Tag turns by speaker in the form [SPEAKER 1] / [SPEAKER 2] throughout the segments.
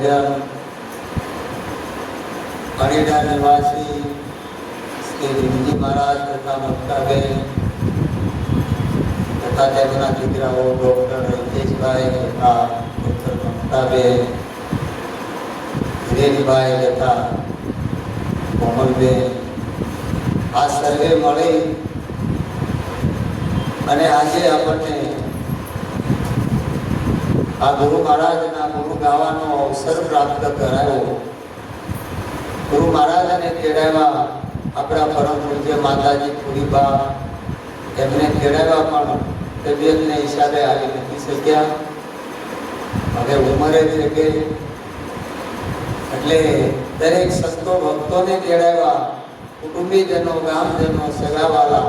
[SPEAKER 1] ભજન અણીડા નિવાસી શ્રી વિનજી મહારાજ તથા મુક્તાબેન તથા તેમના દીકરાઓ, ડૉક્ટર રિતેશભાઈ તથા ડૉક્ટર મમતાબેન હિરેનભાઈ તથા કોમલબેન, આ સર્વે મળી અને આજે આપણને આ ગુરુ મહારાજના ગુરુ ગાવાનો અવસર પ્રાપ્ત કરાયો. ગુરુ મહારાજને તેડાવ્યા આપણા પરમ પૂજ્ય માતાજી ખુરીબા એમને તેડાવ્યા પણ તબિયતને હિસાબે આવી નથી શક્યા. હવે ઉંમરે છે કે એટલે દરેક સંતો ભક્તોને તેડાવ્યા કુટુંબીજનો, ગામજનો સગાવાલા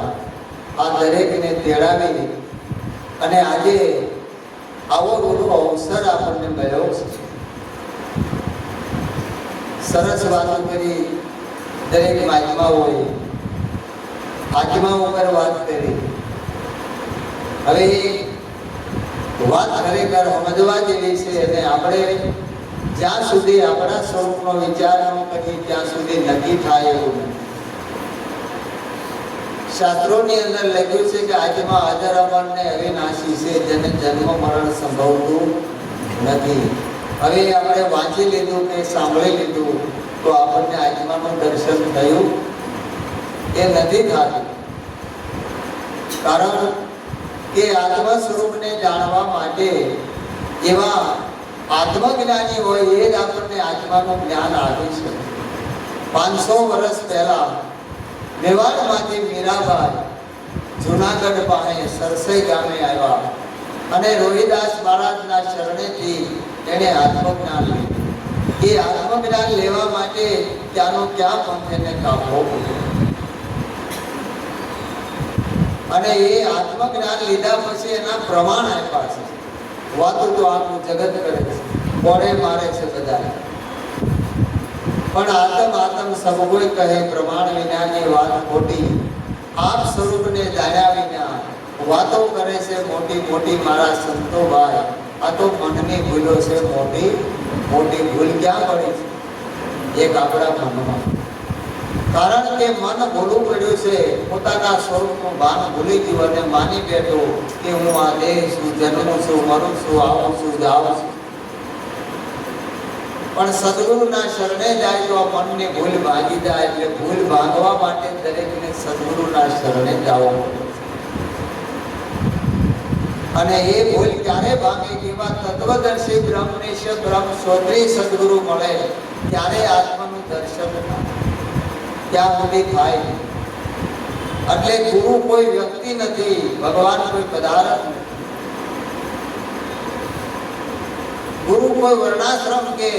[SPEAKER 1] આ દરેકને તેડાવી અને આજે આવો ગુરુ અવસર આપણને મળ્યો છે. સરસ વાતો કરી દરેક મહાત્માઓએ આત્મા પર વાત કરી. હવે વાત ખરેખર સમજવા જેવી છે અને આપણે જ્યાં સુધી આપણા સ્વરૂપનો વિચાર ન કરીએ, ત્યાં સુધી નક્કી થાય એવું નથી. શાસ્ત્રોની અંદર લખ્યું છે કે આજમાં અમરને અવિનાશી છે, જેને જન્મ મરણ સંભવતું નથી. હવે આપણે વાંચી લીધું કે સાંભળી લીધું, તો આપણને આજમાનું દર્શન થયું એ નથી થતું. કારણ કે આત્મ સ્વરૂપને જાણવા માટે એવા આત્મજ્ઞાની હોય, એ જ આપણને આત્માનું જ્ઞાન આપી શકે પાંચસો વર્ષ પહેલા મેવાડમાંથી મીરાભાઈ જુનાગઢ પાસે સરસઈ ગામે આવ્યા અને રોહિદાસ મહારાજના શરણેથી તેણે આત્મજ્ઞાન લીધું. એ આત્મજ્ઞાન લેવા માટે ત્યાંનો ક્યાં પંથેને કાપવો અને એ આત્મજ્ઞાન લીધા પછી એના પ્રમાણ આપ્યા છે. વાતો તો આખું જગત કરે છે. કોણે મારે છે બધા પણ આતમ આતમ સબ કોઈ કહે પ્રમાણ વિનાની વાત ખોટી આપ સ્વરૂપને જાણ્યા વિના વાતો કરે છે મોટી મોટી મારા સંતો ભાઈ આ તો મનની ભૂલો છે મોટી મોટી ભૂલ ક્યાં પડી છે એક આપણા મનમાં કારણ કે મન ભૂલું પડ્યું છે પોતાના સ્વરૂપનું ભાન ભૂલી ગયું અને માની બેઠો કે હું આ દેહ છું જન્મું છું મરું છું આવું છું જાઉં છું પણ સદગુરુના શરણે જાય તો આ ભૂલ ભાગી જાય. એટલે ભૂલ ભાગવા માટે દરેકને સદગુરુના શરણે જવું અને એ ભૂલ ક્યારે ભાગે જેવા તત્વદર્શી બ્રહ્મનિશ બ્રહ્મ સ્વત્રી સદગુરુ મળે, ત્યારે આત્માનું દર્શન ત્યાં સુધી થાય. એટલે ગુરુ કોઈ વ્યક્તિ નથી, ભગવાન કોઈ પદાર્થ ગુરુ કોઈ વર્ણાશ્રમ કે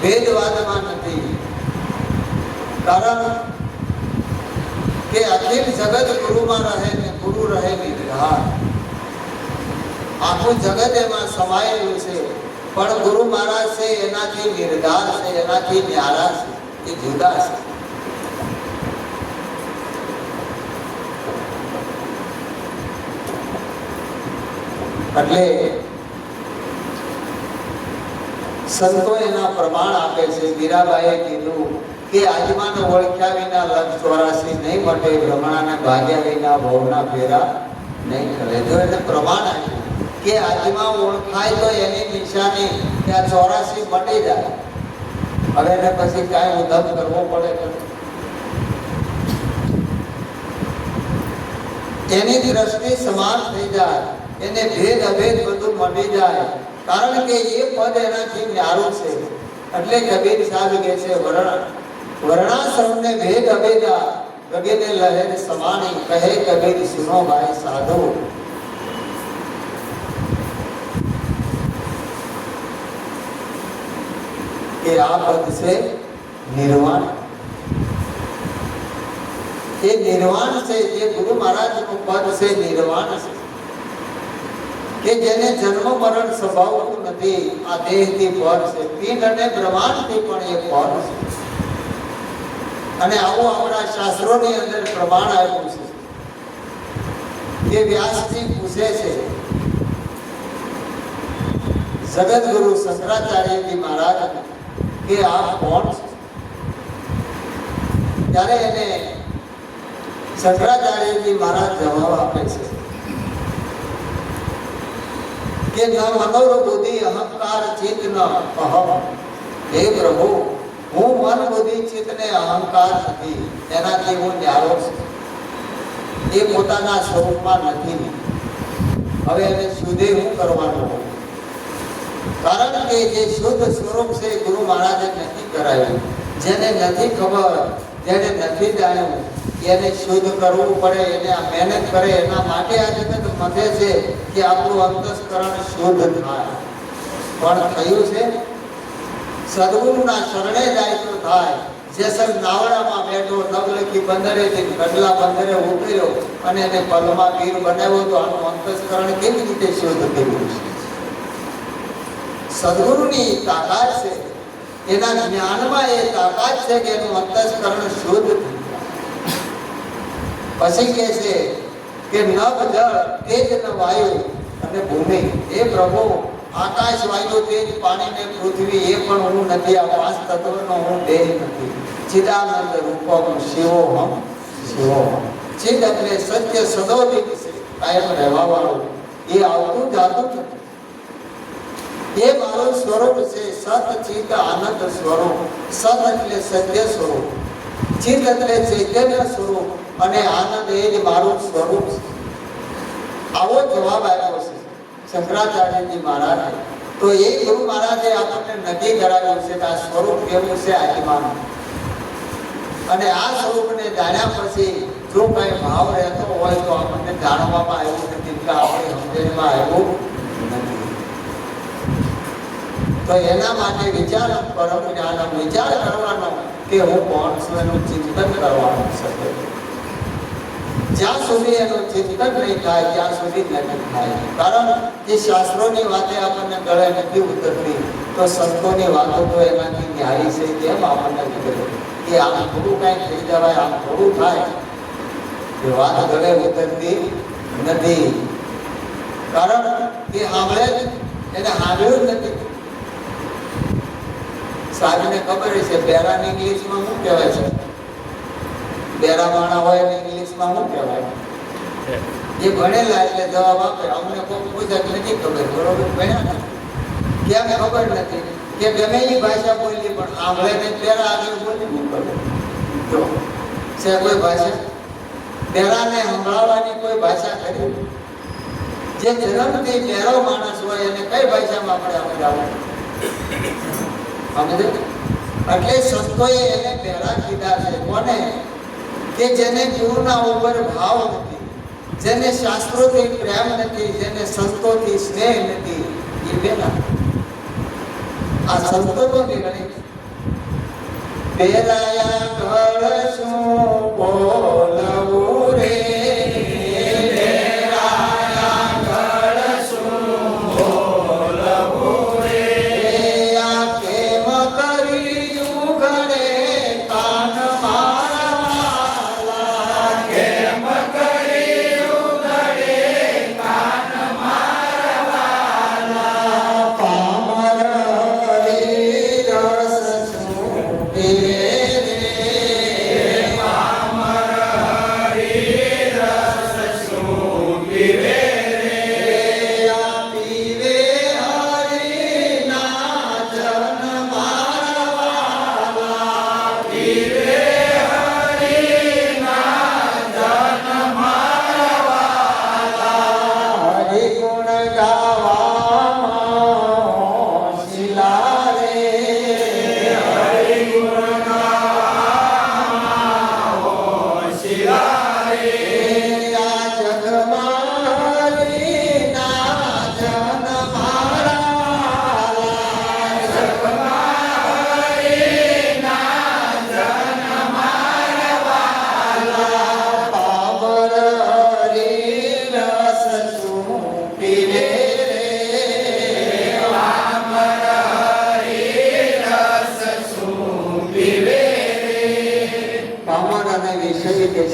[SPEAKER 1] ભેદવાદમાં નથી કારણ કે અખિલ જગત ગુરુમાં રહે ને ગુરુ રહે નિર્ધાર આખું જગત એમાં સમાયેલું છે પણ ગુરુ મહારાજ છે એનાથી નિર્ધાર છે એનાથી ન્યારા છે એ જુદા છે એટલે સંતો એના પ્રમાણ આપે છે મીરાબાઈએ કીધું કે આત્માને ઓળખ્યા વિના લક્ષ ચોરાસી નહીં મટે ભ્રમણાને ભાગ્યા વિના ભવના ફેરા નહીં કરે જો એને પ્રમાણ આપ્યું કે આત્મા ઓળખાય તો એની નિશાની કે આ ચોરાસી મટી જાય હવે એને પછી કાંઈ ઉધમ કરવો પડે કે એની દ્રષ્ટિ સમાન થઈ જાય એને ભેદ અભેદ બધું મળી જાય કારણ કે એ પદ એનાથી ન્યારું છે એટલે કબીર સાહેબ કહે છે વર્ણ વર્ણાશ્રમને ભેદ અભેદા ગગને લહેર સમાણી કહે કબીર સુનો ભાઈ સાધુ કે આ પદ છે નિર્વાણ એ નિર્વાણ છે જે ગુરુ મહારાજનું પદ છે નિર્વાણ છે કે જેને જન્મ મરણ સ્વભાવતું નથી, આ દેહથી પર છે. પિંડ અને બ્રહ્માંડથી પણ એ પર છે. અને આવું આપણા શાસ્ત્રોની અંદર પ્રમાણ આવ્યું છે કે વ્યાસજી પૂછે છે જગતગુરુ શંકરાચાર્યજી મહારાજ, કે આ કોણ છે? ત્યારે એને શંકરાચાર્યજી મહારાજ જવાબ આપે છે કે ન મનોર બુદ્ધિ અહંકાર ચિત્ત ન અહમ હે પ્રભુ હું મન બુદ્ધિ ચિત્ત ને અહંકાર નથી એનાથી હું ન્યારો છું એ પોતાના સ્વરૂપમાં નથી હવે એને શુદ્ધિ હું કરવાનું કારણ કે જે શુદ્ધ સ્વરૂપ છે એ ગુરુ મહારાજે નથી કરાયું જેને નથી ખબર જેને નથી જાણ્યું એને શુદ્ધ કરવું પડે, એને આ મહેનત કરે, એના માટે આ જગત મધે છે કે આપણું અંતસ્કરણ શુદ્ધ થાય. પણ થયું છે? સદગુરુના શરણે જાય તો થાય. જેસર નાવડામાં બેઠો, નવલખી બંદરેથી ગઢલા બંદરે ઉતર્યો અને એને પલમાં વીર બનાવ્યો તો આનું અંતસ્કરણ કેવી રીતે શુદ્ધ થયું છે? સદગુરુની તાકાત છે. એના જ્ઞાનમાં એ તાકાત છે કે એનું અંતસ્કરણ શુદ્ધ થઈ જાય. પછી કહે છે કે નભ જળ તેજ ન વાયુ અને ભૂમિ એ પ્રભુ આકાશ વાયુ તેજ પાણી ને પૃથ્વી એ પણ હું નથી આ પાંચ તત્વનો હું દેહ નથી ચિદાનંદ રૂપમ શિવોહમ શિવોહમ ચિદ એટલે સત્ય સદોદિત છે કાયમ રહેવા વાળો એ આવતું જાતું નથી એ મારું સ્વરૂપ છે સત ચિત આનંદ સ્વરૂપ સત એટલે સત્ય સ્વરૂપ ચિત એટલે ચૈતન્ય સ્વરૂપ અને આનંદ એ જ મારું સ્વરૂપ છે. આવો જવાબ આવ્યો છે, શંકરાચાર્યજી મહારાજે. તો એ ગુરુ મહારાજે આપણને નક્કી કરાવ્યું છે કે આ સ્વરૂપ કેવું છે આત્માનું. અને આ સ્વરૂપને જાણ્યા પછી જો કઈ ભાવ રહેતો હોય તો આપણને જાણવામાં આવ્યું નથી કે આપણે સમજણમાં આવ્યું નથી. તો એના માટે વિચાર પરમ જ્ઞાન વિચાર કરવાનો કે હું કોણ છું, એનું ચિંતન કરવાનું છે. જ્યાં સુધી એનું ચિંતન નહીં થાય ત્યાં સુધી નહીં થાય કારણ કે શાસ્ત્રોની વાતે આપણને ગળે નથી ઉતરતી તો સંતોની વાતો તો એનાથી ન્યાયી છે કેમ આપણને ઉતરે કે આમ થોડું કાંઈ થઈ જવાય આમ થોડું થાય એ વાત ગળે ઉતરતી નથી કારણ કે સાંભળે જ એને સાંભળ્યું જ નથી સાહેબને ખબર છે બેરાન ઇંગ્લિશમાં શું કહેવાય છે બેરા માણા હોય એને એટલે જવાબ સંભળાવવાની કોઈ ભાષા કરી જે જન્મથી બેરો માણસ હોય, એને કઈ ભાષામાં આપણે એટલે સંતોએ એને પહેલા કીધા છે, કોને? કે જેને ગુરુના ઉપર ભાવ નથી જેને શાસ્ત્રોથી પ્રેમ નથી જેને સંતોથી સ્નેહ નથી એ બેના આ સંતોનો નિર્ણય છે. પેરાયા ઘર શું બોલવું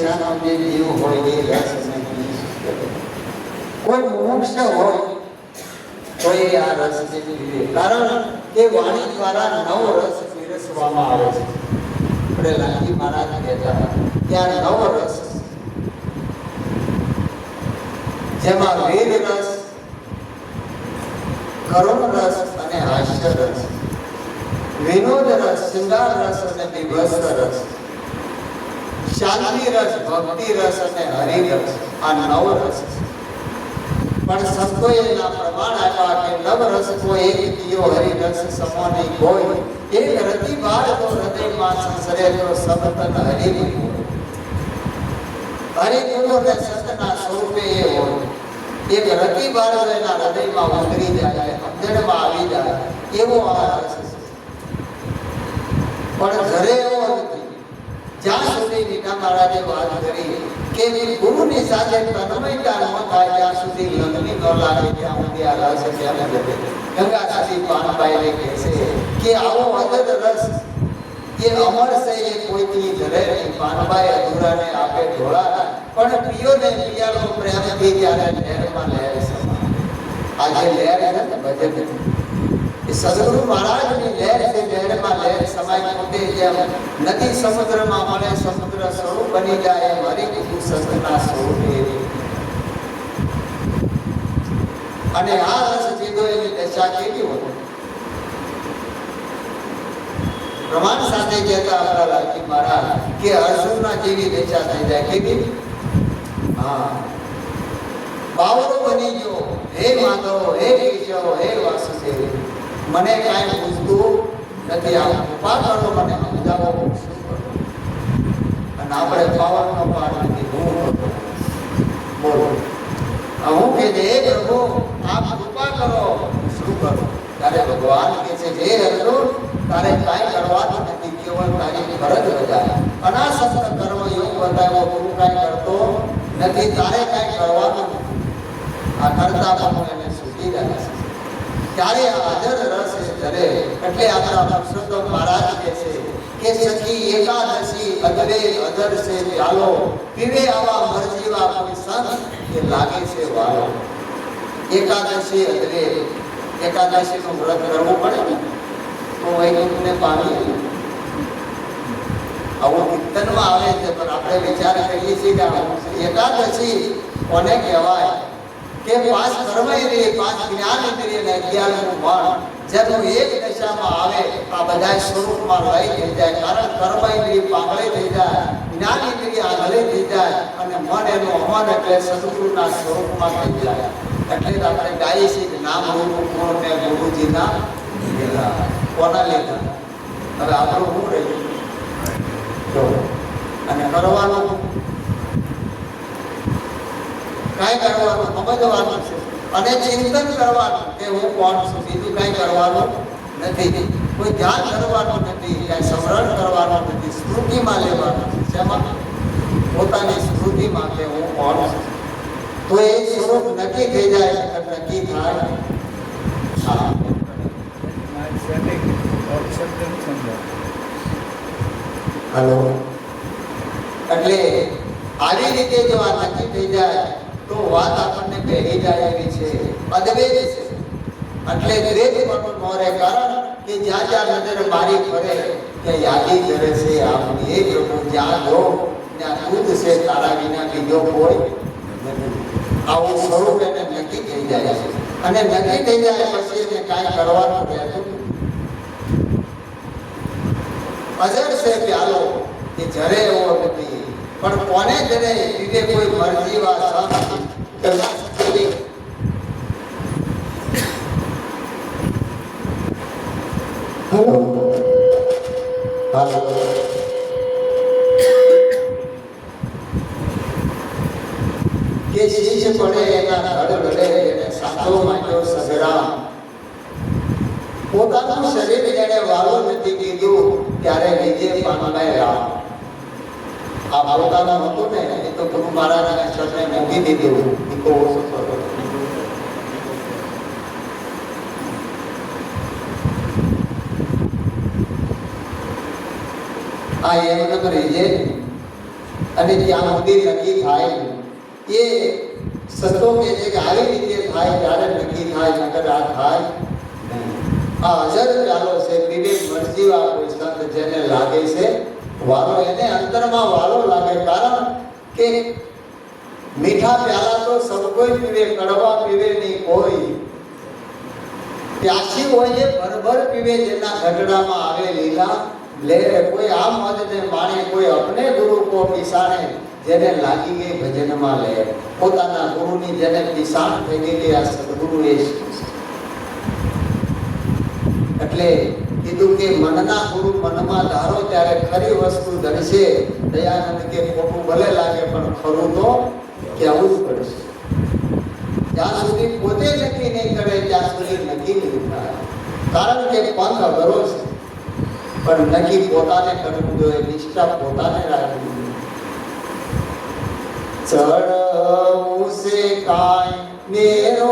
[SPEAKER 1] વિષય પેશાનો જે જીવ હોય એ રસ નહીં પી શકે. કોઈ મોક્ષ હોય કોઈ આ રસને પીવે કારણ કે વાણી દ્વારા નવ રસ પીરસવામાં આવે છે આપણે લાલજી મહારાજ કહેતા હતા કે આ નવ રસ છે. જેમાં વેદ રસ કરુણ રસ અને હાસ્ય રસ વિનોદ રસ શૃંગાર રસ અને વિભત્સ રસ શાંતિ રસ ભક્તિ રસ અને હરિ રસ આ નવ રસ છે પણ સંતોએ એના પ્રમાણ આપ્યા કે નવ રસ કો એક દિયો હરિ રસ સમો નહીં કોઈ એક રતિ બાર તો હૃદયમાં સંસરે તો સબ તન હરિ હરિ ગુરુ ને સંતના સ્વરૂપે એ હોય એક રતિ બાર તો એના હૃદયમાં ઉતરી જાય સમજણમાં આવી જાય એવો આ રસ છે પણ ઘરે એવો નથી જ્યાં સુધી મીઠા મહારાજે વાત કરી કે ગુરુની સાથે તન્મયતા ન થાય ત્યાં સુધી લગ્ની ન લાગે ત્યાં સુધી આ રસ ત્યાં જશે ગંગા સાથી પાનબાઈને કહે છે કે આવો અદદ રસ એ અમર છે એ કોઈથી ધરે નહીં પાનબાઈ અધૂરાને આપે ઢોળા પણ પિયો ને પિયાલો પ્રેમથી ત્યારે લહેરમાં લહેર સમાય આજે લહેર છે ને ભજન એ સદગુરુ મહારાજની લહેર છે લહેરમાં લહેર સમાય પોતે જેમ નદી સમુદ્રમાં મળે સમુદ્ર સ્વરૂપ બની જાય એમ હરિ કીધું સંતના સ્વરૂપે એવી. અને આ રસ જીધો એની દશા કેવી હોય પ્રમાણ સાથે કહેતા આપણા લાલજી મહારાજ કે અર્જુનના જેવી દશા થઈ જાય કેવી હા બાવળો બની ગયો હે માધવ હે કેશવ હે વાસુદેવ મને કાંઈ પૂછતું નથી. આ કૃપા કરો મને સમજાવો અને આપણે પાવરનો પાઠ નથી. હું બોલો. હું કે જે પ્રભુ, આપ કૃપા કરો. શું કરો? ત્યારે ભગવાન કે છે જે અર્જુન તારે કાંઈ કરવાનું નથી. કેવળ તારી ફરજ રજા અનાસક્ત કર્મ યોગ બતાવ્યો તું કાંઈ કરતો નથી, તારે કાંઈ કરવાનું આ કરતા પણ એને સુધી રહ્યા છે ત્યારે આ હાજર રસ એ ધરે એટલે આપણા પુરુષોત્તમ મહારાજ કહે છે કે સખી એકાદશી અધરે અધર છે પ્યાલો પીવે આવા મરજીવા કોઈ સંત કે લાગે છે વાલો એકાદશી અધરે એકાદશી નું વ્રત કરવું પડે ને તો વૈકુંઠને પામીએ આવું કીર્તનમાં આવે છે પણ આપણે વિચાર કરીએ છીએ કે આ એકાદશી કોને કહેવાય કે પાંચ કર્મ ઇન્દ્રિય પાંચ જ્ઞાન ઇન્દ્રિય ને અગિયારનું મન જેનું એક દશામાં આવે, આ બધા સ્વરૂપમાં લઈ થઈ જાય. કારણ કર્મ ઇન્દ્રિય પાંગળી થઈ જાય, જ્ઞાન ઇન્દ્રિય આગળે થઈ જાય, અને મન એનું અમન એટલે સદગુરુના સ્વરૂપમાં થઈ જાય. એટલે આપણે ગાઈએ છીએ નામ રૂપ ગુણ મેં ગુરુજીના લીધા કોના લીધા હવે આપણું શું રહ્યું અને કરવાનું? કાંઈ કરવાનું સમજવાનું છે અને ચિંતન કરવાનું કે હું કોણ છું બીજું કાંઈ કરવાનું નથી કોઈ ધ્યાન કરવાનું નથી કાંઈ સ્મરણ કરવાનું નથી સ્મૃતિમાં લેવાનું છે શેમાં પોતાની સ્મૃતિમાં કે હું કોણ છું તો એ સ્વરૂપ નક્કી થઈ જાય એટલે નક્કી થાય હા હલો એટલે આવી રીતે જો આ નક્કી થઈ જાય તો વાત આપણને પહેરી જાય એવી છે અદ્વૈત છે એટલે દ્વેષ પણ નો રહે કારણ કે જ્યાં જ્યાં નજર મારી ફરે કે યાદી કરે છે આપની એ પ્રભુ જ્યાં જો ત્યાં દૂધ છે તારા વિના બીજો કોઈ નથી આવું સ્વરૂપ એને નક્કી થઈ જાય છે અને નક્કી થઈ જાય પછી એને કાંઈ કરવાનું રહેતું નથી. અજર છે પ્યાલો કે જરે એવો નથી પણ કોને જરે વિવે કોઈ મરજી વા સાથ હેલો હાલો કે શીશ પડે એના ધડ ગળે એને સાચો માંગ્યો સગરામ પોતાનું શરીર જેને વાલો નથી કીધું ત્યારે નીચે પાનબાઈ રામ આ પોતાનું હતું ને એ તો ગુરુ મહારાજના ચરણે મૂકી દીધું એ તો ઓછો થતો. આ એમનેમ રહી જાય અને ત્યાં સુધી નક્કી થાય એ સંતો કહે છે કે આવી રીતે થાય ત્યારે નક્કી થાય નકર આ થાય નહીં. આ અજર પ્યાલો છે પીવે મરજીવા કોઈ સંત જેને લાગે છે વાલો એને અંતરમાં વાલો લાગે કારણ કે મીઠા પ્યાલા તો સબ કોઈ પીવે કડવા પીવે નહીં કોઈ પ્યાસી હોય છે ભરભર પીવે જેના ગઢડામાં આવે લીલા લે કોઈ આમ મદને માણે કોઈ અપને ગુરુ કો પીસાણે જેને લાગી ગઈ ભજનમાં લે પોતાના ગુરુની જેને પીસાણ થઈ ગયેલી આ સદગુરુ એ છે. એટલે કીધું કે મનના ગુરુ મનમાં ધારો ત્યારે ખરી વસ્તુ ધરશે દયાનંદ કે ખોટું ભલે લાગે પણ ખરું તો કહેવું જ પડશે જ્યાં સુધી પોતે નક્કી નહીં કરે ત્યાં સુધી નક્કી નહીં થાય કારણ કે પંથ અઘરો છે પણ નક્કી પોતાને કરવું જોઈએ નિષ્ઠા પોતાને રાખવી જોઈએ ચડવું છે કાંઈ મેરો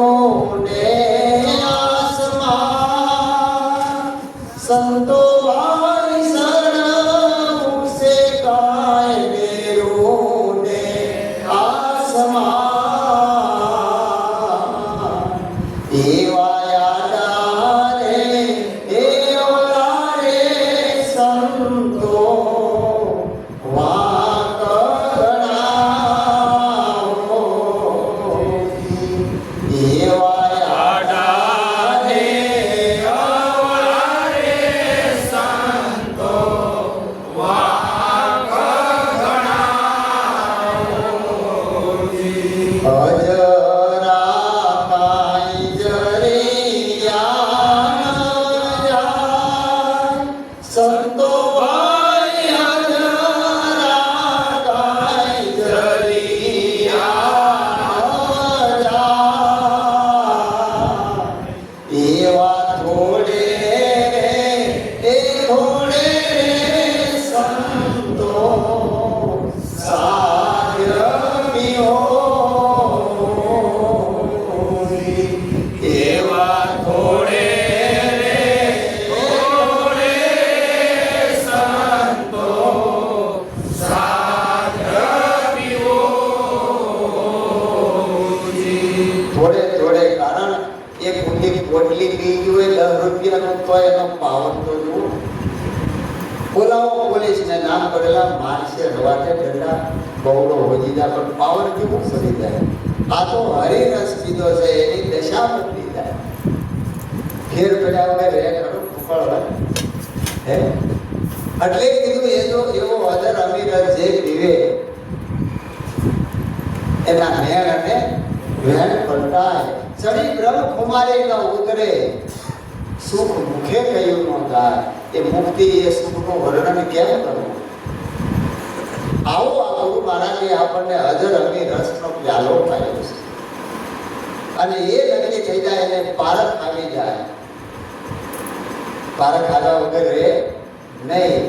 [SPEAKER 1] બોલાવો પોલીસને નામ કરેલા માણસે રવાટે ડંડા બહુડો હોજી જાય, પણ પાવર કેવું સરી જાય. આ તો હરિરસ કીધો છે, એની દશા બદલી જાય. ફેર પડ્યા વગર રે ખરું ફૂફળ હે? એટલે કીધું, એ તો એવો અધર અમીર જે પીવે એના મેળ અને વેણ પલટાય. ચડી બ્રહ્મ કુમારે ન ઉતરે. સુખ મુખે કયું ન થાય એ મુક્તિ એ સુખનું વર્ણન કેમ કરવું આવો આ ગુરુ મહારાજે આપણને હજર અમી રસનો પ્યાલો પાડ્યો છે અને એ લગ્ન થઈ જાય એને પારખ આવી જાય પારખ આવ્યા વગર રે નહીં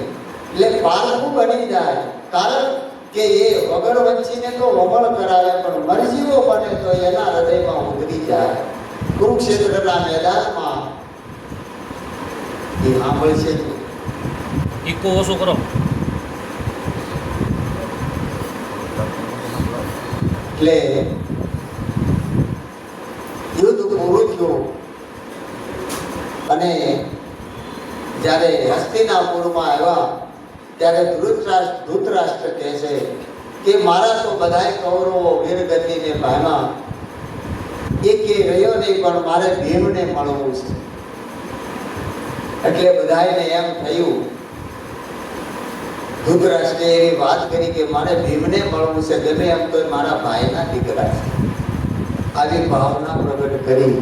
[SPEAKER 1] એટલે પારખું બની જાય કારણ કે એ વગર વંચીને તો વમળ કરાવે પણ મરજીઓ બને તો એના હૃદયમાં ઉતરી જાય કુરુક્ષેત્રના મેદાનમાં એ છે.
[SPEAKER 2] ઇકો ઓછો કરો.
[SPEAKER 1] એટલે યુદ્ધ પૂરું થયું. અને જ્યારે હસ્તિનાપુરમાં આવ્યા ત્યારે ધૃતરાષ્ટ્ર ધૃતરાષ્ટ્ર કહે છે કે મારા તો બધાય કૌરવો વીરગતિને પામ્યા એ રહ્યો નહીં પણ મારે ભીમને મળવું છે. એટલે બધાયને એમ થયું ધૃતરાષ્ટ્રે એવી વાત કરી કે મારે ભીમને મળવું છે ગમે એમ તો મારા ભાઈના દીકરા છે આવી ભાવના પ્રગટ કરી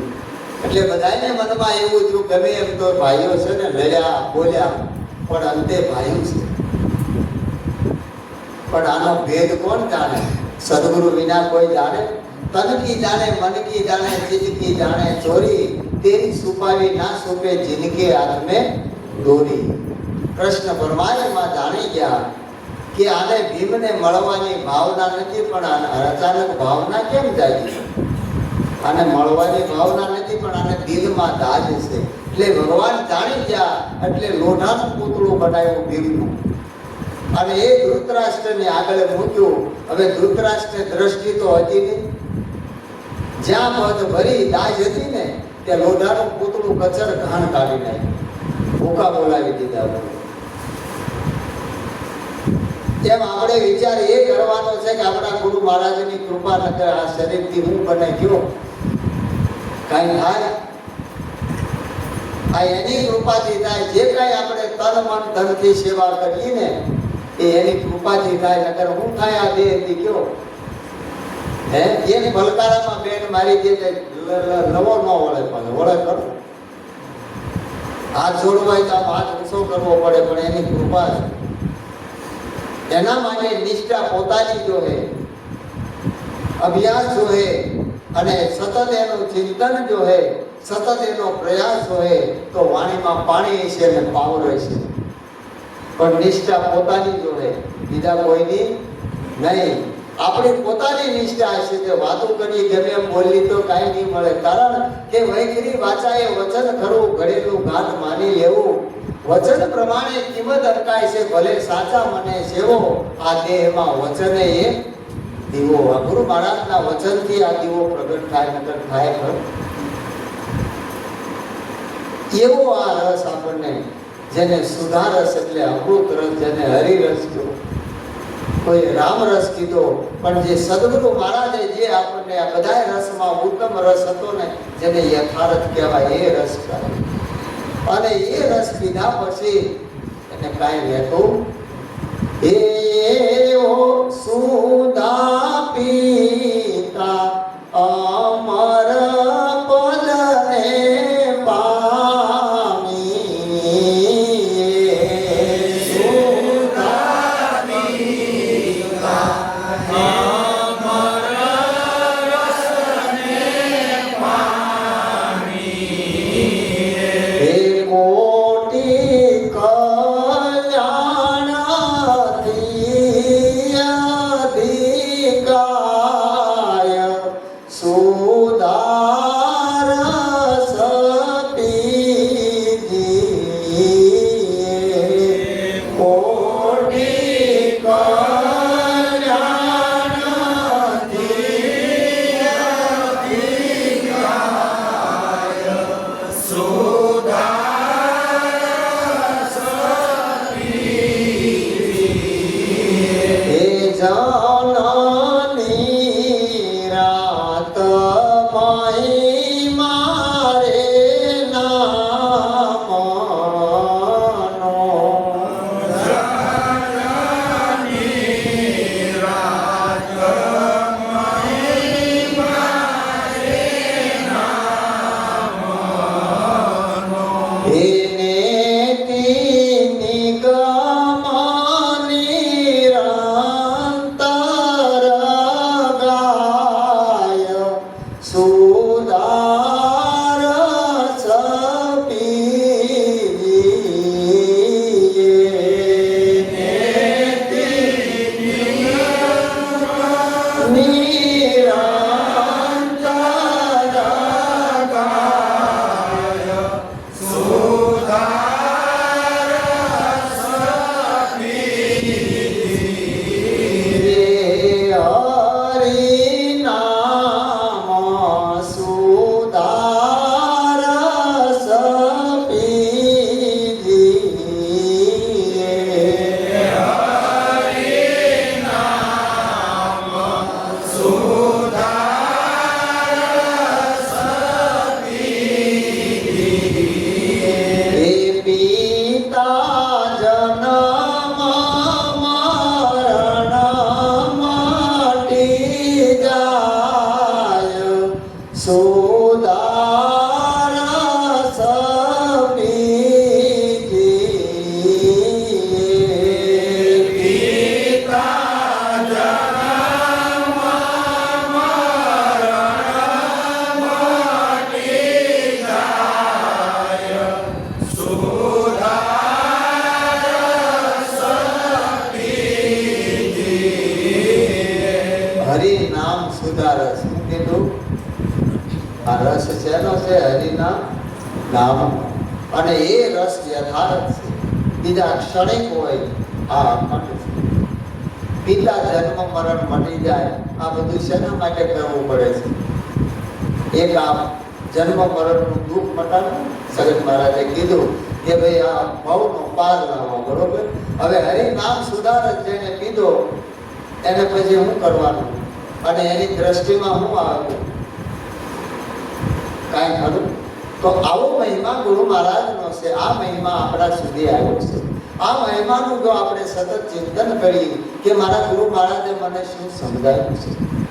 [SPEAKER 1] એટલે બધાને મનમાં એવું થયું ગમે એમ તો ભાઈઓ છે ને લડ્યા બોલ્યા પણ અંતે ભાઈઓ છે પણ આનો ભેદ કોણ જાણે સદગુરુ વિના કોઈ જાણે તન કી જાણે મન કી જાણે ચિત્ત કી જાણે ચોરી તેરી છુપાવી ના છુપે જિંદગી હાથ મેં દોરી. કૃષ્ણ પરમાત્મા જાણી ગયા કે આને ભીમને મળવાની ભાવના નથી, પણ અચાનક ભાવના કેમ જાગી? આને મળવાની ભાવના નથી, પણ આને દિલમાં દાજ છે. એટલે ભગવાન જાણી ગયા, એટલે લોઢાનું પૂતળું બનાવ્યું ભીમનું. અને એ ધૃતરાષ્ટ્રને આગળ મૂક્યું. હવે ધૃતરાષ્ટ્ર દ્રષ્ટિ તો હતી નહીં. જ્યાં પદ ભરી દાજ હતી ને ત્યાં લોઢાનું પૂતળું કચર ઘાણ કાઢી નાખ્યું ભૂખા બોલાવી દીધા. એમ આપણે વિચાર એ કરવાનો છે કે આપણા ગુરુ મહારાજની કૃપા નગર આ શરીરથી હું બને ગયો. કાંઈ થાય? આ એની કૃપાથી થાય. જે કાંઈ આપણે તન મન ધનથી સેવા કરીએ એ એની કૃપાથી થાય. નકર હું થાય આ દેહથી ગયો? હે? એક ભલકારામાં બેન મારી દે તે લ- લ- નવો ન વળે પણ, વળે ખરો. હાથ જોડવાય તો હાથ ઊંચો કરવો પડે, પણ એની કૃપા છે. એના માટે નિષ્ઠા પોતાની જોહે, અભ્યાસ જોહે, અને સતત એનું ચિંતન જોહે, સતત એનો પ્રયાસ હોય તો વાણીમાં પાણી છે અને પાવર છે પણ નિષ્ઠા પોતાની જોડે બીજા કોઈની નહીં. આપણી પોતાની નિષ્ઠા છે તે વાતો કરી ગમે એમ બોલી તો કાંઈ નહીં મળે. કારણ કે વૈખરી વાચાએ વચન ખરું ઘડેલું ગાત માની લેવું. વચન પ્રમાણે કિંમત અટકાય છે, ભલે સાચા મને સેવો આ દેહમાં વચને એ દીવો ગુરુ મહારાજના વચનથી આ દીવો પ્રગટ થાય નગર થાય ખરો. એવો આ રસ આપણને, જેને સુધારસ એટલે અમૃત રસ, જેને હરિરસ કયો કોઈ રામ રસ કીધો, પણ જે સદગુરુ મહારાજે જે આપણને આ બધા રસમાં ઉત્તમ રસ હતો ને, જેને યથાર્થ કહેવાય, એ રસ અને એ રસ પીધા પછી એને કાંઈ રહેતું એવો સુધા બીજા ક્ષણિક હોય આ મટે બીજા જન્મ મરણ મટી જાય, આ બધું શેના માટે કરવું પડે છે? એક આ જન્મ મરણનું દુઃખ મટાડવું સગત મહારાજે કીધું કે ભાઈ આ ભવનો પાર લાવો, બરોબર? હવે હરિનામ સુધારક જેને કીધો, એને પછી હું કરવાનું? અને એની દ્રષ્ટિમાં હું આવ્યું કાંઈ ખરું? તો આવો મહિમા ગુરુ મહારાજનો છે, આ મહિમા આપણા સુધી આવ્યો છે. આ મહિમાનું જો આપણે સતત ચિંતન કરીએ કે મારા ગુરુ મહારાજે મને શું સમજાવ્યું છે?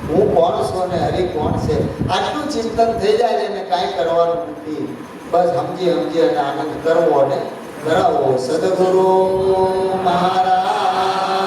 [SPEAKER 1] હું કોણ છું અને હરિ કોણ છે? આટલું ચિંતન થઈ જાય છે અને કાંઈ કરવાનું નથી. બસ સમજી સમજી અને આનંદ કરવો અને કરાવવો. સદગુરુ મહારાજ!